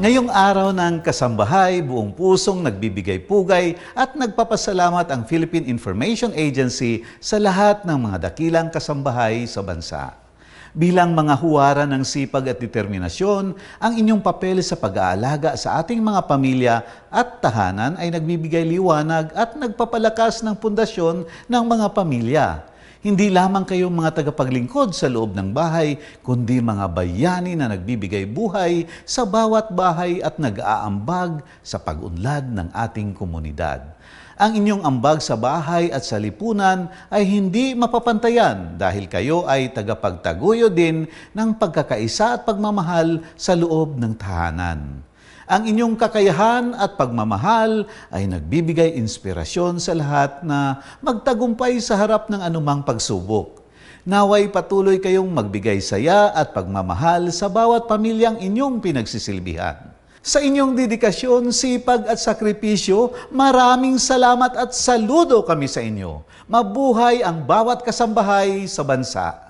Ngayong araw ng kasambahay, buong pusong nagbibigay pugay at nagpapasalamat ang Philippine Information Agency sa lahat ng mga dakilang kasambahay sa bansa. Bilang mga huwara ng sipag at determinasyon, ang inyong papel sa pag-aalaga sa ating mga pamilya at tahanan ay nagbibigay liwanag at nagpapalakas ng pundasyon ng mga pamilya. Hindi lamang kayong mga tagapaglingkod sa loob ng bahay, kundi mga bayani na nagbibigay buhay sa bawat bahay at nag-aambag sa pag-unlad ng ating komunidad. Ang inyong ambag sa bahay at sa lipunan ay hindi mapapantayan dahil kayo ay tagapagtaguyo din ng pagkakaisa at pagmamahal sa loob ng tahanan. Ang inyong kakayahan at pagmamahal ay nagbibigay inspirasyon sa lahat na magtagumpay sa harap ng anumang pagsubok. Naway patuloy kayong magbigay saya at pagmamahal sa bawat pamilyang inyong pinagsisilbihan. Sa inyong dedikasyon, sipag at sakripisyo, maraming salamat at saludo kami sa inyo. Mabuhay ang bawat kasambahay sa bansa.